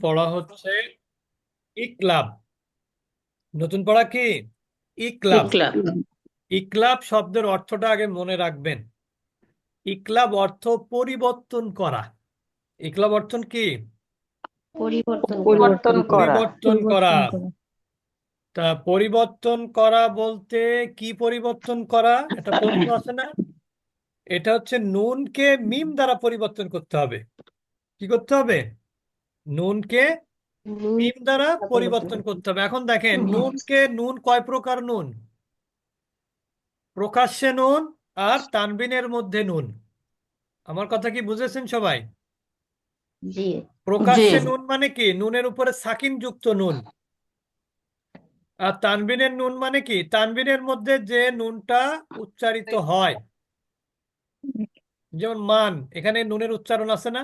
পড়া হচ্ছে ইকলাব নতুন পড়া কি? ইকলাব ইকলাব শব্দের অর্থটা আগে মনে রাখবেন। ইকলাব অর্থ পরিবর্তন করা। ইকলাব অর্থ কি? পরিবর্তন পরিবর্তন করা। পরিবর্তন করা। তা পরিবর্তন করা বলতে কি পরিবর্তন করা? এটা প্রশ্ন আছে না? এটা হচ্ছে নুনকে মিম দ্বারা পরিবর্তন করতে হবে। কি করতে হবে? নুনকে মিম দ্বারা পরিবর্তন করতে হবে। এখন দেখেন নুনকে নুন কয় প্রকার নুন? প্রকাশ্যে নুন আর তানবিনের মধ্যে নুন। আমার কথা কি বুঝেছেন সবাই? প্রকাশ্যে নুন মানে কি? নুনের উপরে সাকিন যুক্ত নুন। আর তানবিনের নুন মানে কি? তানবিনের মধ্যে যে নুনটা উচ্চারিত হয়। যেমন মান এখানে নুনের উচ্চারণ আছে না?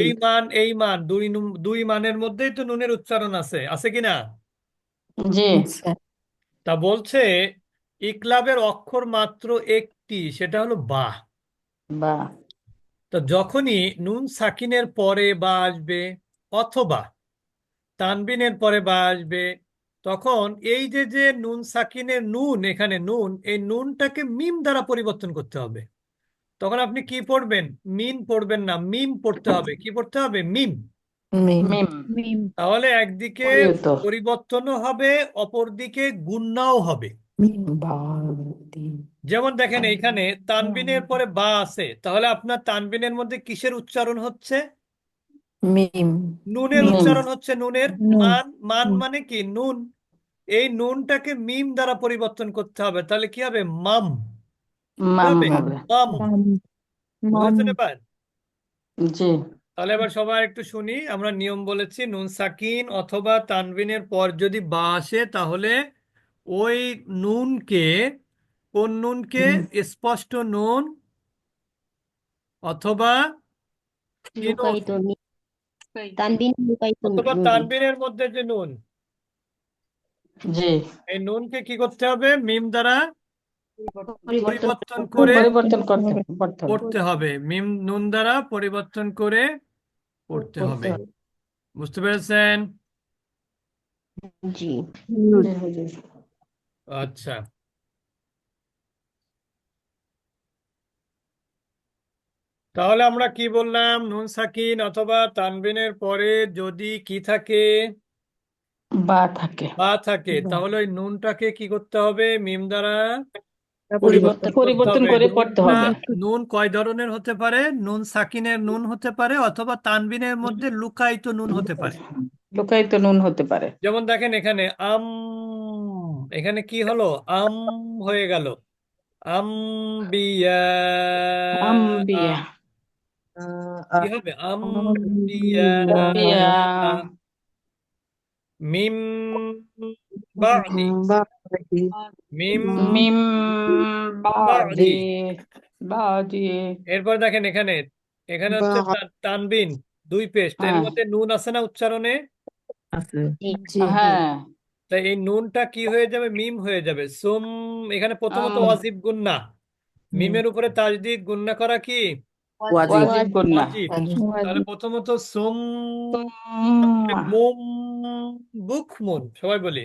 এই মান এই মান দুই দুই মানের মধ্যেই তো নুনের উচ্চারণ আছে। আছে কি না? জি। তা বলছে ইকলাবের অক্ষর মাত্র একটি সেটা হলো বা। বা। তো যখনই নুন সাকিনের পরে বা আসবে অথবা তানবিনের পরে বা আসবে তখন এই যে যে নুন সাকিনের নুন এখানে নুন এই নুনটাকে মিম দ্বারা পরিবর্তন করতে হবে। তখন আপনি কি পড়বেন? মিন পড়বেন না মিম পড়তে হবে। কি পড়তে হবে? মিম। মিম। তাহলে একদিকে পরিবর্ত। পরিবর্তনও হবে অপরদিকে গুণনাও হবে। যেমন দেখেন এইখানে তানবিনের পরে বা আছে তাহলে আপনার তানবিনের মধ্যে কিসের উচ্চারণ হচ্ছে? মিম। নুনের উচ্চারণ হচ্ছে নুনের। মান মান মানে কি? নুন। এই নুনটাকে মিম দ্বারা পরিবর্তন করতে হবে। তাহলে কি হবে? মাম। মাম হবে হবে। মাম। মাম। বুঝেছেন মাম জি। তাহলে এবার সবাই একটু শুনি আমরা নিয়ম বলেছি নুন সাকিন অথবা তানবিনের পর যদি বা আসে তাহলে ওই নুনকে কোন নুনকে? স্পষ্ট নুন অথবা কি নুন। লুকায়িত। নি- তানবিন লুকায়িত অথবা নুন। তানবিনের মধ্যে যে নুন। জি। এই নুনকে কি করতে হবে? মিম দ্বারা পরিবর্তন করে পড়তে হবে। মিম নুন দ্বারা পরিবর্তন করে পড়তে হবে। বুঝতে পেরেছেন? জি। আচ্ছা। তাহলে আমরা কি বললাম? নুন সাকিন অথবা তানবিনের পরে যদি কি থাকে? বা থাকে। বা থাকে। তাহলে ওই নুনটাকে কি করতে হবে? মিম দ্বারা পরিবর্তন পরিবর্তন করে পড়তে হবে। নুন কয় ধরনের হতে পারে? নুন সাকিনের নুন হতে পারে অথবা তানবিনের মধ্যে লুকায়িত নুন হতে পারে। লুকায়িত নুন হতে পারে। যেমন দেখেন এখানে আম এখানে কি হলো? আম হয়ে গেল। আম বিয়া। আম্বিয়া কি হবে? আম বিয়া। বিয়া। মিম বাদি মিম মিম বাদি বাদি এরপর দেখেন এখানে এখানে হচ্ছে তানবিন দুই পেস্ট। এর হ্যাঁ। মধ্যে নুন আছে না উচ্চারণে? হ্যাঁ। তাই এই নুনটা কি হয়ে যাবে? মিম হয়ে যাবে। সুম এখানে প্রথমত। ওয়াজিব গুন্না। মিমের উপরে তাজদিদ গুন্না করা কি? ওয়াজিব। গুন্না। তাহলে প্রথমত সুম মুম বুকমুন সবাই বলি।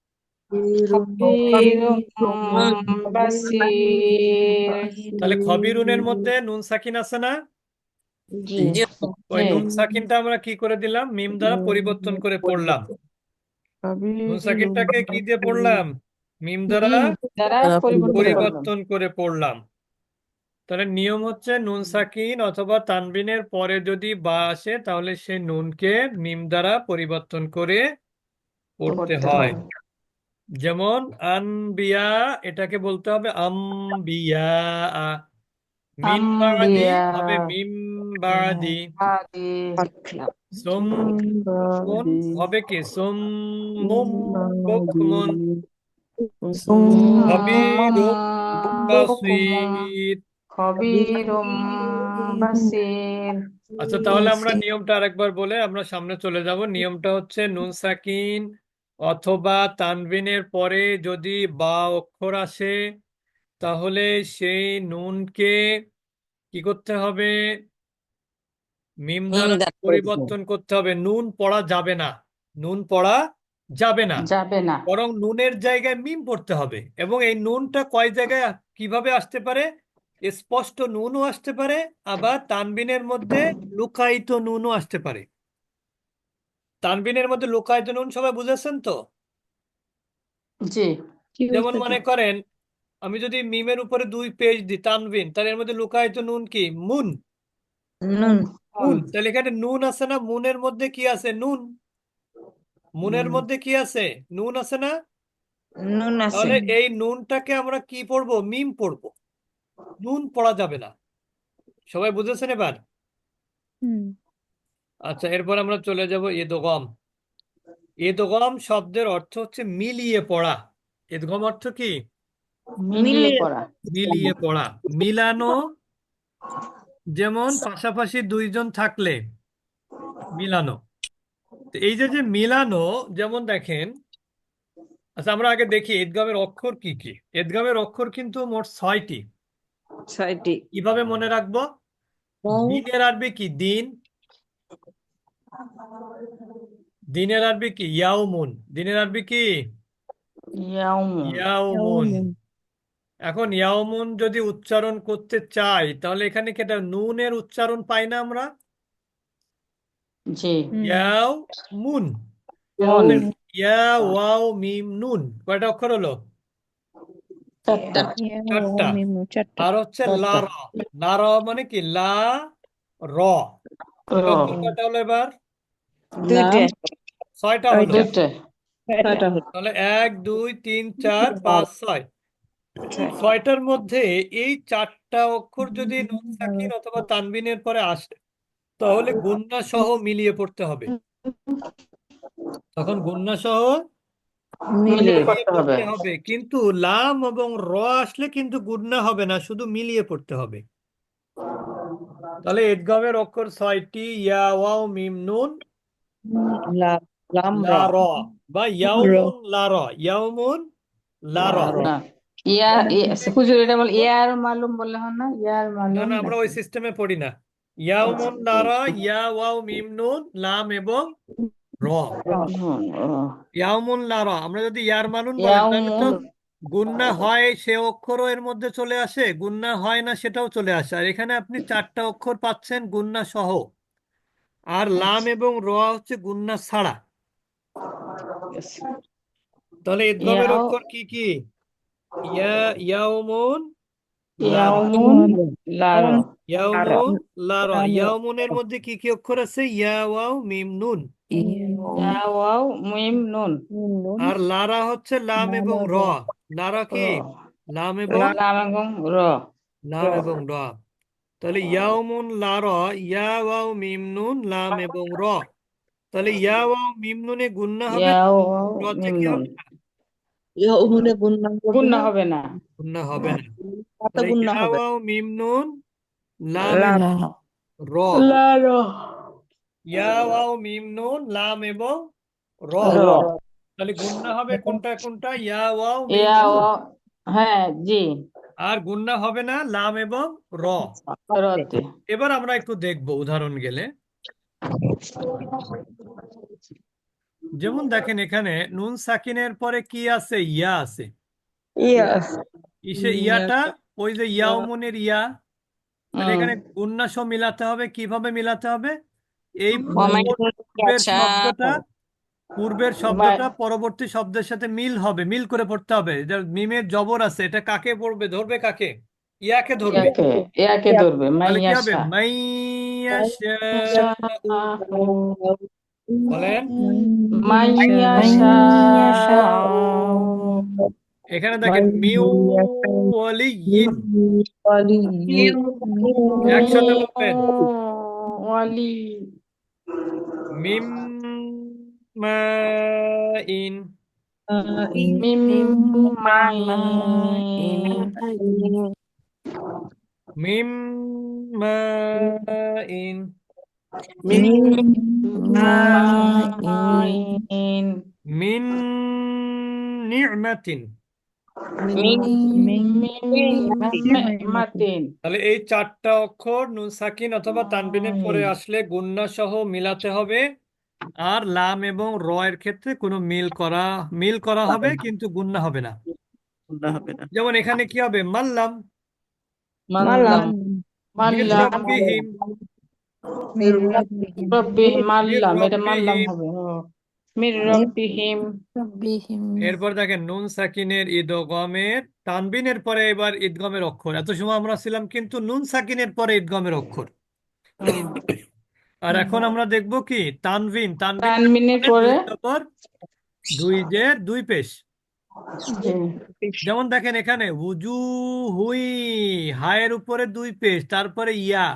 তাহলে খবিরুনের মধ্যে নুন সাকিন আছে না? ওই নুন সাকিনটা আমরা কি করে দিলাম? মিম দ্বারা পরিবর্তন করে পড়লাম। নুন সাকিনটাকে কি দিয়ে পড়লাম? মিম দ্বারা দ্বারা পরিবর্তন করে পড়লাম। তাহলে নিয়ম হচ্ছে নুন সাকিন অথবা তানবিনের পরে যদি বা আসে তাহলে সে নুনকে মিম দ্বারা পরিবর্তন করে পড়তে হয়। যেমন আনবিয়া এটাকে বলতে হবে আম্বিয়া। মিন বাদি হবে মিম বাদি সুম মুন হবে কি? সুম মুম বুকমুন খবিরুম বাসির খবিরুম বাসির আচ্ছা তাহলে আমরা নিয়মটা আরেকবার বলে আমরা সামনে চলে যাব। নিয়মটা হচ্ছে নুন সাকিন অথবা তানবিনের পরে যদি বা অক্ষর আসে তাহলে সেই নুনকে কি করতে হবে? মিম দ্বারা পরিবর্তন করতে হবে। নুন পড়া যাবে না। নুন পড়া যাবে না। যাবে না। বরং নুনের জায়গায় মিম পড়তে হবে। এবং এই নুনটা কয় জায়গায় কীভাবে আসতে পারে? স্পষ্ট নুনও আসতে পারে আবার তানবিনের মধ্যে লুকায়িত নুনও আসতে পারে। তানবিনের মধ্যে লুকায়িত নুন সবাই বুঝেছেন তো? জি। যেমন মনে করেন আমি যদি মিমের উপরে দুই পেজ দিই তানবিন তাহলে এর মধ্যে লুকায়িত নুন কি? মুন। নুন। মুন। তাহলে এখানে নুন আছে না? মুনের মধ্যে কি আছে? নুন। মুনের মধ্যে কি আছে? নুন আছে না? নুন আছে। তাহলে এই নুনটাকে আমরা কি পড়ব? মিম পড়ব। নুন পড়া যাবে না। সবাই বুঝেছেন এবার? আচ্ছা এরপর আমরা চলে যাব ইদগম ইদগম শব্দের অর্থ হচ্ছে মিলিয়ে পড়া। ইদগম অর্থ কি? মিলিয়ে পড়া। মিলিয়ে পড়া। মিলানো যেমন পাশাপাশি দুইজন থাকলে মিলানো। তো এই যে যে মিলানো যেমন দেখেন আচ্ছা আমরা আগে দেখি ঈদগামের অক্ষর কি কি। ঈদগামের অক্ষর কিন্তু মোট ছয়টি। ছয়টি। কীভাবে মনে রাখব? দিনের আরবি কি? দিন। দিনের আরবি কি? ইয়াউমুন দিনের আরবি কি? ইয়াউমুন এখন ইয়াউমুন যদি উচ্চারণ করতে চাই তাহলে এখানে কি এটা নুনের উচ্চারণ পাই না আমরা? জি। ইয়াউমুন মুন ইয়া ওয়াও মিম নুন। কয়টা অক্ষর হলো? চারটা। আর হচ্ছে লা র। লা র মানে কি? লা র। কয়টা হলো এবার? দুইটা। ছয়টা হলো। দুইটা। ছয়টা হলো। তাহলে এক দুই তিন চার পাঁচ ছয়। ছয়টার মধ্যে এই চারটা অক্ষর যদি নুন সাকিন অথবা তানবিনের পরে আসে তাহলে গুন্না সহ মিলিয়ে পড়তে হবে। তখন গুন্না সহ মিলিয়ে মিলিয়ে পড়তে হবে পড়তে হবে। কিন্তু লাম এবং র আসলে কিন্তু গুন্না হবে না শুধু মিলিয়ে পড়তে হবে। তাহলে ইদগামের অক্ষর ছয়টি ইয়া ওয়াও মিম নুন। লা র। বা ইয়াউমুন লা র। ইয়াউমুন লা র। না ইয়া হুজুর এটা বল ইয়ার মালুম বললে হয় না? ইয়ার মালুম না আমরা ওই সিস্টেমে পড়ি না। ইয়াউমুন লা র ইয়া ওয়াও মিম নুন লাম এবং র। নুন, ও। ইয়াউমুন লা র। আমরা যদি ইয়ার তাহলে তো ইয়াউমুন গুন্না হয় সে অক্ষরও এর মধ্যে চলে আসে গুন্না হয় না সেটাও চলে আসে। আর এখানে আপনি চারটা অক্ষর পাচ্ছেন গুন্না সহ। আর লাম এবং র হচ্ছে গুন্না ছাড়া। তাহলে ইদগমের অক্ষর কি কি? ইয়া ইয়াউমুন ইয়াউমুন লার। ইয়াউমুন ইয়াউমুনের মধ্যে কি কি অক্ষর আছে? ইয়া ওয়াও মিম নুন। ইয়াওয়াও মিম নুন। আর লারা হচ্ছে লাম এবং র। লারা কি? র। লাম এবং? লাম এবং র। লাম এবং র। তাহলে ইয়াউমুন লা র ইয়া ওয়াও মিম নুন লাম এবং র। তাহলে ইয়া ওয়াও মিম নুনে গুন্না হবে? ইয়াওয়াও রতে মিম কি হবে না? ইয়া গুন্না হবে গুন্না না হবে না। গুন্না হবে না। পাতা তাহলে গুন্না ইয়া হবে। ওয়াও মিম নুন লাম এবং র। লার ইয়া ওয়াও মিম নুন লাম এবং র। র। তাহলে গুন্না হবে কোনটা কোনটা? ইয়া ওয়াও মিম নুন ইয়াওয়াও হ্যাঁ জি। আর গুন্না হবে না লাম এবং র। রতে এবার আমরা একটু দেখব উদাহরণ গেলে। যেমন দেখেন এখানে নুন সাকিনের পরে কি আছে? ইয়া আছে। ইয়েস ইসে ইয়াটা ওই যে ইয়াউমুনের ইয়া। তাহলে হুম। এখানে গুন্না সহ মিলাতে হবে কীভাবে মিলাতে হবে? এই আচ্ছা। শব্দটা পূর্বের শব্দটা পরবর্তী শব্দের সাথে মিল হবে মিল করে পড়তে হবে। মিমের জবর আছে এটা কাকে পড়বে? ধরবে কাকে? ইয়াকে ধরবে। ইয়াকে ধরবে মাইয়াশা বলেন। মাইয়াশা এখানে দেখেন মিউ ওয়ালিয়িন একসাথে বলবেন। ওয়ালি। মিম মাইন মিম মাইন মাইন মিন নি'মাতিন মাতিন তাহলে এই চারটা অক্ষর নুন সাকিন অথবা তানবিনের পরে আসলে গুন্না সহ মিলাতে হবে। আর লাম এবং র এর ক্ষেত্রে কোনো মিল করা মিল করা হবে কিন্তু গুণনা হবে না। হবে না। যেমন এখানে কি হবে? মাল্লাম। এরপর দেখেন নুন সাকিনের ঈদগমের তানবিনের পরে এবার ঈদগমের অক্ষর। এত সময় আমরা ছিলাম কিন্তু নুন সাকিনের পরে ঈদগমের অক্ষর। আর এখন আমরা দেখব কি? তানবিন তানবিন তানবিনের পরে? দুই জের দুই পেশ। যেমন দেখেন এখানে উজু হুই হায়ের উপরে দুই পেশ তারপরে ইয়া।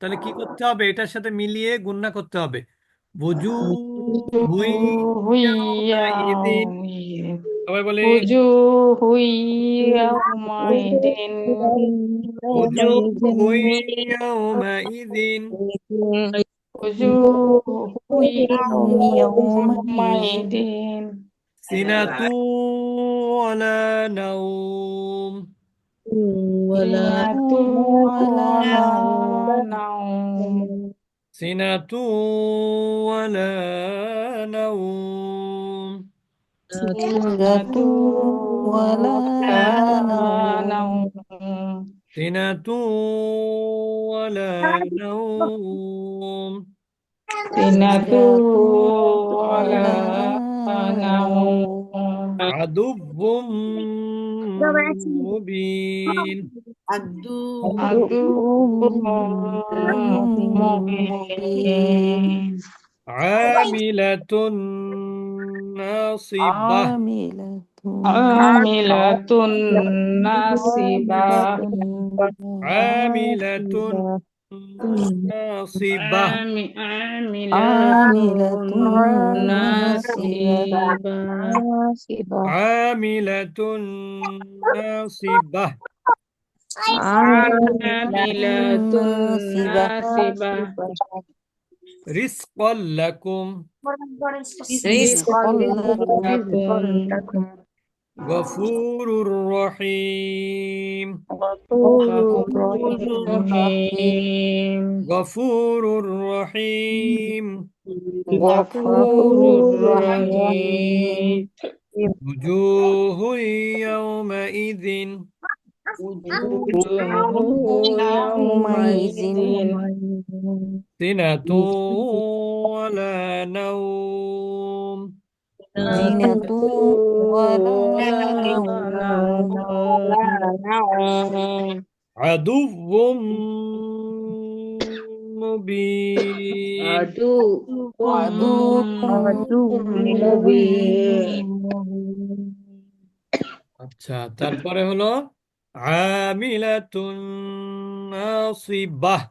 তাহলে কি করতে হবে? এটার সাথে মিলিয়ে গুণনা করতে হবে। বুজু হুই ইয়াউমাইদিন। সবাই বলি হুজুহুই ইয়াউমাইদিন হুজুহুই ইয়াউমাইদিন হুজুহুই ইয়াউমাইদিন সিনাতু ওয়ালা নাউম সিনাতু ওয়ালা নাউম সিনাতু ওয়ালা নাউম سنة ولا نوم سنة ولا نوم سنة ولا نوم عدو مبين مبين عاملة ناصبة عاملة عاملة ناصبة عاملة ناصبة عام- عاملة عاملة ناصبة عاملة ناصبة عاملة ناصبة رزقا لكم. لكم. غفور رحيم. رحيم. غفور رحيم. غفور رحيم. وجوه يومئذ. يومئذ. سنة ولا نوم زينة ولا عدو مبين عدو عدو مبين আচ্ছা তারপরে হলো আমিলাতুন নাসিবাহ عاملة নাসিবাহ ناصبة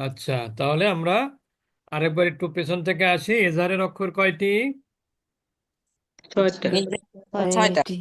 আচ্ছা তাহলে আমরা আরেকবার একটু পেছন থেকে আসি। এজারের অক্ষর কয়টি? ছয়টা। ছয়টি।